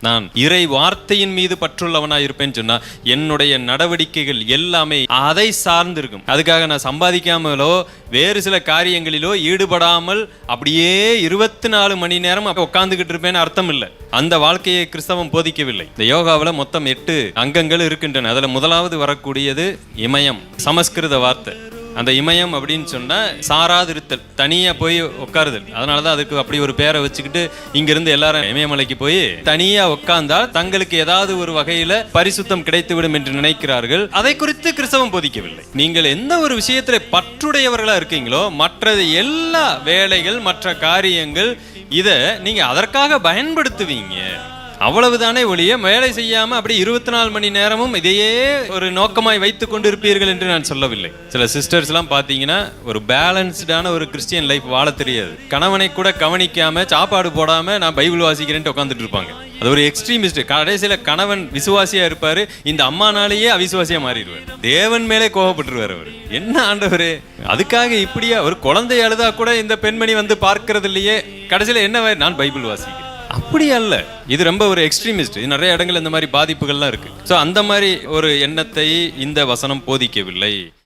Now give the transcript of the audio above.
நான் இறை வார்த்தையின் மீது பற்றுள்ளவனாக இருப்பேன்னு சொன்னால் என்னுடைய நடவடிக்கைகள் எல்லாமே அதை சார்ந்திருக்கும். அதுக்காக நான் சம்பாதிக்காமலோ வேறு சில காரியங்களிலோ ஈடுபடாமல் அப்படியே இருபத்தி நாலு மணி நேரம் உட்காந்துக்கிட்டு இருப்பேன்னு அர்த்தம் இல்லை. அந்த வாழ்க்கையை கிறிஸ்தவம் போதிக்கவில்லை. இந்த யோகாவில் மொத்தம் எட்டு அங்கங்கள் இருக்கின்றன. அதில் முதலாவது வரக்கூடியது இமயம் சமஸ்கிருத வார்த்தை. அந்த இமயம் அப்படின்னு சொன்னால் சாராதிருத்தல் தனியாக போய் உட்காருதல். அதனால தான் அதுக்கு அப்படி ஒரு பேரை வச்சுக்கிட்டு இங்கிருந்து எல்லாரும் இமயமலைக்கு போய் தனியாக உட்கார்ந்தால் தங்களுக்கு ஏதாவது ஒரு வகையில் பரிசுத்தம் கிடைத்துவிடும் என்று நினைக்கிறார்கள். அதை குறித்து கிறிஸ்தவம் போதிக்கவில்லை. நீங்கள் எந்த ஒரு விஷயத்தில் பற்றுடையவர்களாக இருக்கீங்களோ மற்றது எல்லா வேலைகள் மற்ற காரியங்கள் இதை நீங்கள் அதற்காக பயன்படுத்துவீங்க. அவ்வளவுதானே ஒழிய வேலை செய்யாம அப்படி இருபத்தி நாலு மணி நேரமும் இதையே ஒரு நோக்கமாய் வைத்துக் கொண்டிருப்பீர்கள் என்று நான் சொல்லவில்லை. சில சிஸ்டர்ஸ் எல்லாம் பாத்தீங்கன்னா ஒரு பேலன்ஸ்டான ஒரு கிறிஸ்டியன் லைஃப் வாழ தெரியாது. கணவனை கூட கவனிக்காம சாப்பாடு போடாம நான் பைபிள் வாசிக்கிறேன்ட்டு உட்காந்துட்டு இருப்பாங்க. அது ஒரு எக்ஸ்ட்ரீமிஸ்ட் கடைசியில கணவன் விசுவாசியா இருப்பாரு இந்த அம்மானாலேயே அவிசுவாசியா மாறிடுவார். தேவன் மேலே கோவப்பட்டுருவார் அவர். என்ன ஆண்டவர்? அதுக்காக இப்படியா? ஒரு குழந்தை அழுதா கூட இந்த பெண்மணி வந்து பார்க்கறது இல்லையே கடைசியில என்ன நான் பைபிள் வாசிக்கிறேன். அப்படி அல்ல. இது ரொம்ப ஒரு எக்ஸ்ட்ரீமிஸ்ட் நிறைய இடங்கள் இந்த மாதிரி பாதிப்புகள்லாம் இருக்கு. ஸோ அந்த மாதிரி ஒரு எண்ணத்தை இந்த வசனம் போதிக்கவில்லை.